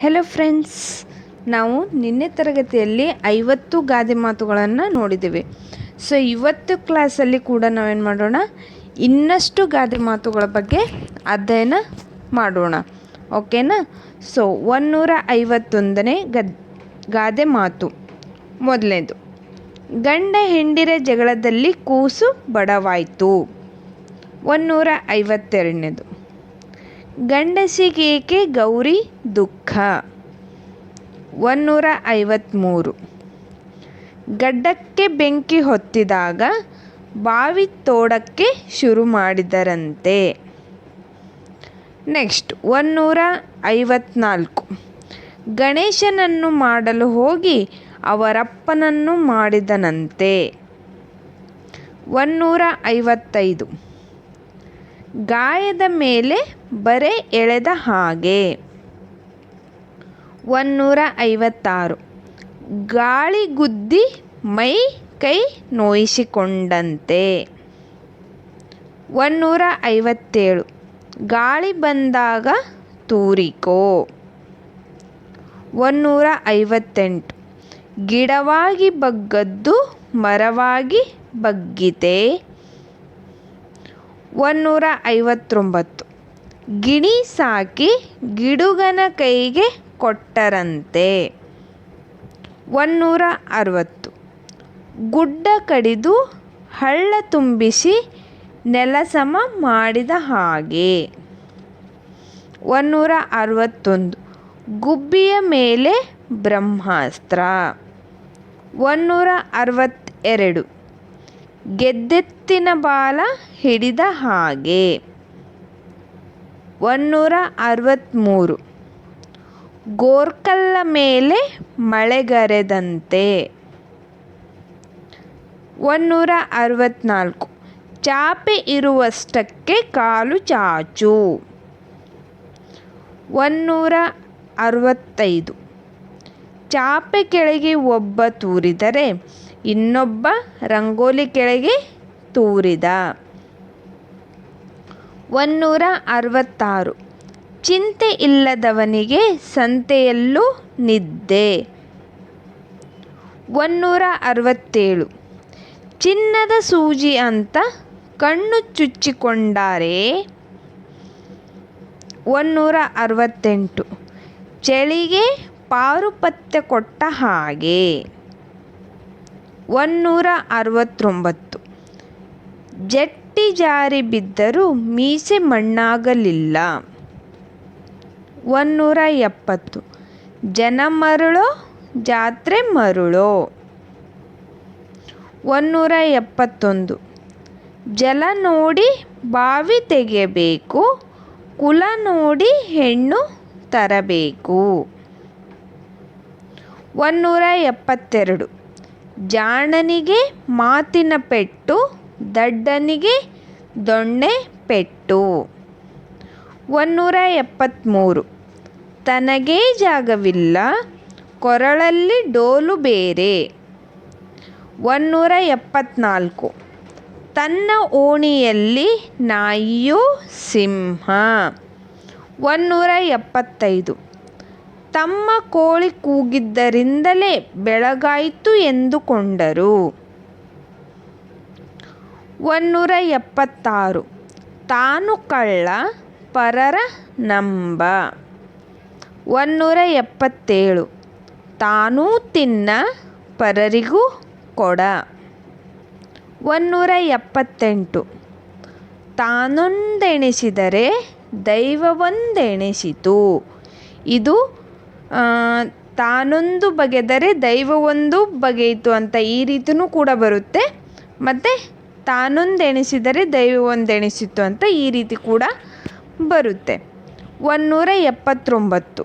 Hello friends ನಾವು ನಿನ್ನೆ ತರಗತಿಯಲ್ಲಿ ಐವತ್ತು ಗಾದೆ ಮಾತುಗಳನ್ನು ನೋಡಿದ್ದೀವಿ. ಸೊ ಇವತ್ತು ಕ್ಲಾಸಲ್ಲಿ ಕೂಡ ನಾವೇನು ಮಾಡೋಣ? ಇನ್ನಷ್ಟು ಗಾದೆ ಮಾತುಗಳ ಬಗ್ಗೆ ಅಧ್ಯಯನ ಮಾಡೋಣ. ಓಕೆನಾ ಸೊ ಒನ್ನೂರ ಐವತ್ತೊಂದನೇ ಗದ್, ಗಾದೆ ಮಾತು. ಮೊದಲನೇದು. ಗಂಡ ಹೆಂಡಿರ ಜಗಳದಲ್ಲಿ ಕೂಸು ಬಡವಾಯಿತು. ಒನ್ನೂರ ಐವತ್ತೆರಡನೇದು ಗಂಡಸಿಗೇಕೆ ಗೌರಿ ದುಃಖ? ಒನ್ನೂರ ಐವತ್ತ್ಮೂರು ಗಡ್ಡಕ್ಕೆ ಬೆಂಕಿ ಹೊತ್ತಿದಾಗ ಬಾವಿ ತೋಡಕ್ಕೆ ಶುರು ಮಾಡಿದರಂತೆ. ನೆಕ್ಸ್ಟ್ ಒನ್ನೂರ ಐವತ್ನಾಲ್ಕು. ಗಣೇಶನನ್ನು ಮಾಡಲು ಹೋಗಿ ಅವರಪ್ಪನನ್ನು ಮಾಡಿದನಂತೆ. ಒನ್ನೂರ ಐವತ್ತೈದು. ಗಾಯದ ಮೇಲೆ ಬರೆ ಎಳೆದ ಹಾಗೆ. ಒನ್ನೂರ ಐವತ್ತಾರು ಗಾಳಿಗುದ್ದಿ ಮೈ ಕೈ ನೋಯಿಸಿಕೊಂಡಂತೆ. ಒನ್ನೂರ ಐವತ್ತೇಳು ಗಾಳಿ ಬಂದಾಗ ತೂರಿಕೋ. ಒನ್ನೂರ ಐವತ್ತೆಂಟು ಗಿಡವಾಗಿ ಬಗ್ಗದ್ದು ಮರವಾಗಿ ಬಗ್ಗಿತೆ ಒನ್ನೂರ ಐವತ್ತೊಂಬತ್ತು ಗಿಣಿ ಸಾಕಿ ಗಿಡುಗನ ಕೈಗೆ ಕೊಟ್ಟರಂತೆ. ಒನ್ನೂರ ಅರವತ್ತು ಗುಡ್ಡ ಕಡಿದು ಹಳ್ಳ ತುಂಬಿಸಿ ನೆಲಸಮ ಮಾಡಿದ ಹಾಗೆ. ಒನ್ನೂರ ಅರವತ್ತೊಂದು ಗುಬ್ಬಿಯ ಮೇಲೆ ಬ್ರಹ್ಮಾಸ್ತ್ರ. ಒನ್ನೂರ ಅರವತ್ತೆರಡು ಗೆದ್ದೆತ್ತಿನ ಬಾಲ ಹಿಡಿದ ಹಾಗೆ. ಒನ್ನೂರ ಅರವತ್ತ್ಮೂರು ಗೋರ್ಕಲ್ಲ ಮೇಲೆ ಮಳೆಗರೆದಂತೆ. ಒನ್ನೂರ ಅರವತ್ತ್ನಾಲ್ಕು ಚಾಪೆ ಇರುವಷ್ಟಕ್ಕೆ ಕಾಲು ಚಾಚು. ಒನ್ನೂರ ಅರವತ್ತೈದು ಚಾಪೆ ಕೆಳಗೆ ಒಬ್ಬ ತೂರಿದರೆ ಇನ್ನೊಬ್ಬ ರಂಗೋಲಿ ಕೆಳಗೆ ತೂರಿದ. ಒನ್ನೂರ ಅರವತ್ತಾರು ಚಿಂತೆ ಇಲ್ಲದವನಿಗೆ ಸಂತೆಯಲ್ಲೂ ನಿದ್ದೆ. ಒನ್ನೂರ ಅರವತ್ತೇಳು ಚಿನ್ನದ ಸೂಜಿ ಅಂತ ಕಣ್ಣು ಚುಚ್ಚಿಕೊಂಡಾರೆ. ಒನ್ನೂರ ಅರವತ್ತೆಂಟು ಚಳಿಗೆ ಪಾರುಪತ್ಯ ಕೊಟ್ಟ ಹಾಗೆ. ಒನ್ನೂರ ಅರವತ್ತೊಂಬತ್ತು ಜಟ್ಟಿ ಜಾರಿ ಬಿದ್ದರೂ ಮೀಸೆ ಮಣ್ಣಾಗಲಿಲ್ಲ. ಒನ್ನೂರ ಎಪ್ಪತ್ತು ಜನ ಮರುಳೋ, ಜಾತ್ರೆ ಮರುಳೋ. ಒನ್ನೂರ ಎಪ್ಪತ್ತೊಂದು ಜಲ ನೋಡಿ ಬಾವಿ ತೆಗೆಯಬೇಕು, ಕುಲ ನೋಡಿ ಹೆಣ್ಣು ತರಬೇಕು. ಒನ್ನೂರ ಎಪ್ಪತ್ತೆರಡು ಜಾಣನಿಗೆ ಮಾತಿನ ಪೆಟ್ಟು ದಡ್ಡನಿಗೆ ದೊಣ್ಣೆ ಪೆಟ್ಟು. ಒನ್ನೂರ ಎಪ್ಪತ್ತ್ಮೂರು ತನಗೇ ಜಾಗವಿಲ್ಲ, ಕೊರಳಲ್ಲಿ ಡೋಲು ಬೇರೆ. ಒನ್ನೂರ ಎಪ್ಪತ್ನಾಲ್ಕು. ತನ್ನ ಓಣಿಯಲ್ಲಿ ನಾಯಿಯೂ ಸಿಂಹ. ಒನ್ನೂರ ಎಪ್ಪತ್ತೈದು. ತಮ್ಮ ಕೋಳಿ ಕೂಗಿದ್ದರಿಂದಲೇ ಬೆಳಗಾಯಿತು ಎಂದುಕೊಂಡರು. ಒನ್ನೂರ ಎಪ್ಪತ್ತಾರು ತಾನು ಕಳ್ಳ ಪರರ ನಂಬ. ಒನ್ನೂರ ಎಪ್ಪತ್ತೇಳು ತಾನೂ ತಿನ್ನ ಪರರಿಗೂ ಕೊಡ. ಒನ್ನೂರ ಎಪ್ಪತ್ತೆಂಟು ತಾನೊಂದೆಣಿಸಿದರೆ ದೈವವೊಂದೆಣಿಸಿತು. ಇದು ತಾನೊಂದು ಬಗೆದರೆ ದೈವವೊಂದು ಬಗೆಯಿತು ಅಂತ ಈ ರೀತಿಯೂ ಕೂಡ ಬರುತ್ತೆ. ಮತ್ತು ತಾನೊಂದೆಣಿಸಿದರೆ ದೈವವೊಂದೆಣಿಸಿತು ಅಂತ ಈ ರೀತಿ ಕೂಡ ಬರುತ್ತೆ. ಒನ್ನೂರ ಎಪ್ಪತ್ತೊಂಬತ್ತು.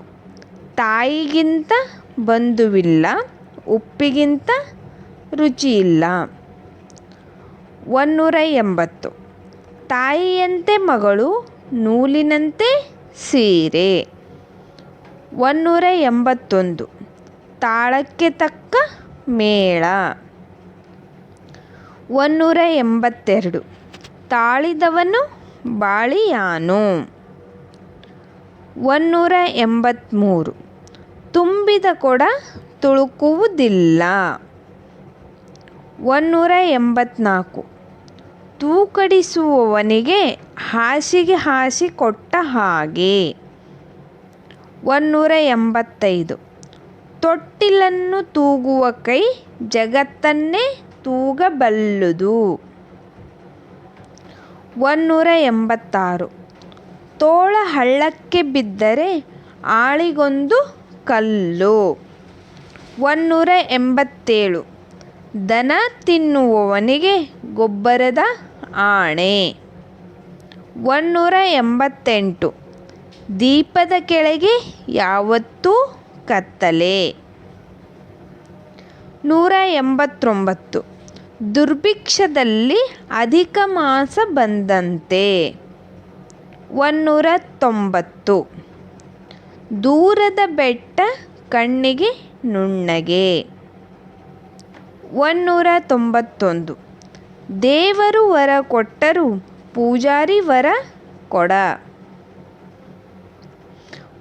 ತಾಯಿಗಿಂತ ಬಂಧುವಿಲ್ಲ, ಉಪ್ಪಿಗಿಂತ ರುಚಿಯಿಲ್ಲ. ಒನ್ನೂರ ಎಂಬತ್ತು. ತಾಯಿಯಂತೆ ಮಗಳು, ನೂಲಿನಂತೆ ಸೀರೆ. ಒನ್ನೂರ ಎಂಬತ್ತೊಂದು. ತಾಳಕ್ಕೆ ತಕ್ಕ ಮೇಳ. ಒನ್ನೂರ ಎಂಬತ್ತೆರಡು. ತಾಳಿದವನು ಬಾಳಿಯಾನು. ಒನ್ನೂರ ಎಂಬತ್ತ್ಮೂರು. ತುಂಬಿದ ಕೊಡ ತುಳುಕುವುದಿಲ್ಲ. ಒನ್ನೂರ ಎಂಬತ್ನಾಲ್ಕು ತೂಕಡಿಸುವವನಿಗೆ ಹಾಸಿಗೆ ಹಾಸಿ ಕೊಟ್ಟ ಹಾಗೆ. ಒನ್ನೂರ ಎಂಬತ್ತೈದು. ತೊಟ್ಟಿಲನ್ನು ತೂಗುವ ಕೈ ಜಗತ್ತನ್ನೇ ತೂಗಬಲ್ಲುದು. ಒನ್ನೂರ ಎಂಬತ್ತಾರು ತೋಳ ಹಳ್ಳಕ್ಕೆ ಬಿದ್ದರೆ ಆಳಿಗೊಂದು ಕಲ್ಲು. ಒನ್ನೂರ ಎಂಬತ್ತೇಳು ದನ ತಿನ್ನುವವನಿಗೆ ಗೊಬ್ಬರದ ಆಣೆ. ಒನ್ನೂರ ಎಂಬತ್ತೆಂಟು ದೀಪದ ಕೆಳಗೆ ಯಾವತ್ತೂ ಕತ್ತಲೆ. ನೂರ ಎಂಬತ್ತೊಂಬತ್ತು ದುರ್ಭಿಕ್ಷದಲ್ಲಿ ಅಧಿಕ ಮಾಸ ಬಂದಂತೆ. ಒನ್ನೂರ ತೊಂಬತ್ತು ದೂರದ ಬೆಟ್ಟ ಕಣ್ಣಿಗೆ ನುಣ್ಣಗೆ. ಒನ್ನೂರ ತೊಂಬತ್ತೊಂದು ದೇವರು ವರ ಕೊಟ್ಟರು ಪೂಜಾರಿ ವರ ಕೊಡ.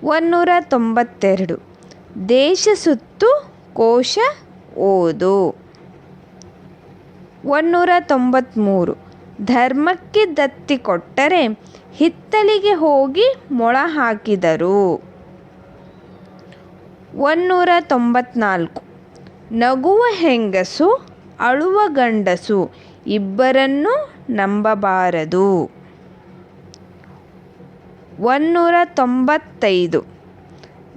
ಒನ್ನೂರ ತೊಂಬತ್ತೆರಡು ದೇಶ ಸುತ್ತು ಕೋಶ ಓದು. ಒನ್ನೂರ ತೊಂಬತ್ತ್ಮೂರು ಧರ್ಮಕ್ಕೆ ದತ್ತಿ ಕೊಟ್ಟರೆ ಹಿತ್ತಲಿಗೆ ಹೋಗಿ ಮೊಳ ಹಾಕಿದರು. ಒನ್ನೂರ ತೊಂಬತ್ನಾಲ್ಕು ನಗುವ ಹೆಂಗಸು, ಅಳುವ ಗಂಡಸು ಇಬ್ಬರನ್ನೂ ನಂಬಬಾರದು. ಒನ್ನೂರ ತೊಂಬತ್ತೈದು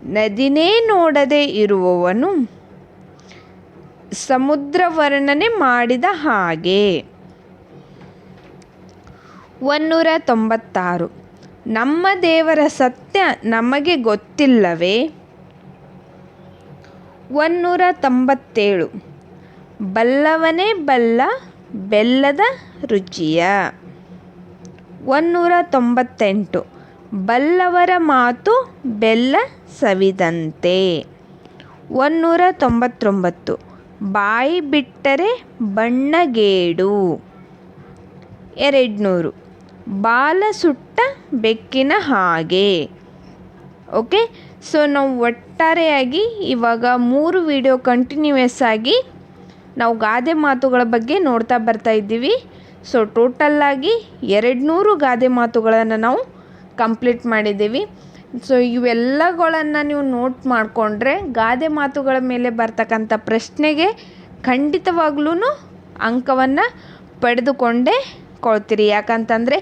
ನದಿನೇ ನೋಡದೆ ಇರುವವನು ಸಮುದ್ರ ವರ್ಣನೆ ಮಾಡಿದ ಹಾಗೆ. ಒನ್ನೂರ ತೊಂಬತ್ತಾರು ನಮ್ಮ ದೇವರ ಸತ್ಯ ನಮಗೆ ಗೊತ್ತಿಲ್ಲವೇ? ಒನ್ನೂರ ತೊಂಬತ್ತೇಳು ಬಲ್ಲವನೇ ಬಲ್ಲ ಬೆಲ್ಲದ ರುಚಿಯ. ಒನ್ನೂರ ತೊಂಬತ್ತೆಂಟು ಬಲ್ಲವರ ಮಾತು ಬೆಲ್ಲ ಸವಿದಂತೆ. ಒನ್ನೂರ ತೊಂಬತ್ತೊಂಬತ್ತು ಬಾಯಿ ಬಿಟ್ಟರೆ ಬಣ್ಣಗೇಡು. ಎರಡುನೂರು. ಬಾಲ ಸುಟ್ಟ ಬೆಕ್ಕಿನ ಹಾಗೆ. ಓಕೆ? ಸೊ, ನಾವು ಒಟ್ಟಾರೆಯಾಗಿ ಇವಾಗ ಮೂರು ವಿಡಿಯೋ ಕಂಟಿನ್ಯೂಯಸ್ ಆಗಿ ನಾವು ಗಾದೆ ಮಾತುಗಳ ಬಗ್ಗೆ ನೋಡ್ತಾ ಬರ್ತಾ ಇದ್ದೀವಿ. ಸೊ ಟೋಟಲ್ಲಾಗಿ ಎರಡು ನೂರು ಗಾದೆ ಮಾತುಗಳನ್ನು ನಾವು ಕಂಪ್ಲೀಟ್ ಮಾಡಿದ್ದೀವಿ. ಸೊ ಇವೆಲ್ಲಗಳನ್ನು ನೀವು ನೋಟ್ ಮಾಡಿಕೊಂಡ್ರೆ ಗಾದೆ ಮಾತುಗಳ ಮೇಲೆ ಬರ್ತಕ್ಕಂಥ ಪ್ರಶ್ನೆಗೆ ಖಂಡಿತವಾಗ್ಲೂ ಅಂಕವನ್ನು ಪಡೆದುಕೊಂಡೇ ಕೊಳ್ತೀರಿ. ಯಾಕಂತಂದರೆ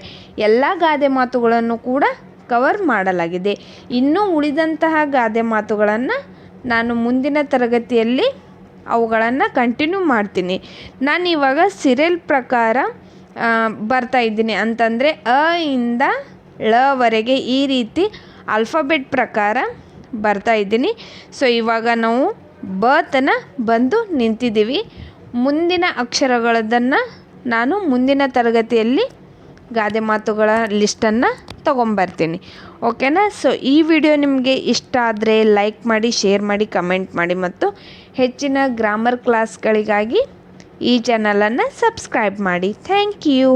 ಎಲ್ಲ ಗಾದೆ ಮಾತುಗಳನ್ನು ಕೂಡ ಕವರ್ ಮಾಡಲಾಗಿದೆ. ಇನ್ನೂ ಉಳಿದಂತಹ ಗಾದೆ ಮಾತುಗಳನ್ನು ನಾನು ಮುಂದಿನ ತರಗತಿಯಲ್ಲಿ ಅವುಗಳನ್ನು ಕಂಟಿನ್ಯೂ ಮಾಡ್ತೀನಿ. ನಾನು ಇವಾಗ ಸಿರಿಯಲ್ ಪ್ರಕಾರ ಬರ್ತಾ ಇದ್ದೀನಿ. ಅಂತಂದರೆ ಅ ಇಂದ ಳವರೆಗೆ ಈ ರೀತಿ ಆಲ್ಫಾಬೆಟ್ ಪ್ರಕಾರ ಬರ್ತಾ ಇದ್ದೀನಿ. ಸೊ ಇವಾಗ ನಾವು ಬತನ ಬಂದು ನಿಂತಿದ್ದೀವಿ. ಮುಂದಿನ ಅಕ್ಷರಗಳದನ್ನು ನಾನು ಮುಂದಿನ ತರಗತಿಯಲ್ಲಿ ಗಾದೆ ಮಾತುಗಳ ಲಿಸ್ಟನ್ನು ತೊಗೊಂಬರ್ತೀನಿ. ಓಕೆನಾ ಸೊ ಈ ವಿಡಿಯೋ ನಿಮಗೆ ಇಷ್ಟ ಆದರೆ ಲೈಕ್ ಮಾಡಿ ಶೇರ್ ಮಾಡಿ ಕಮೆಂಟ್ ಮಾಡಿ ಮತ್ತು ಹೆಚ್ಚಿನ ಗ್ರಾಮರ್ ಕ್ಲಾಸ್ಗಳಿಗಾಗಿ ಈ ಚಾನಲನ್ನು ಸಬ್ಸ್ಕ್ರೈಬ್ ಮಾಡಿ. Thank you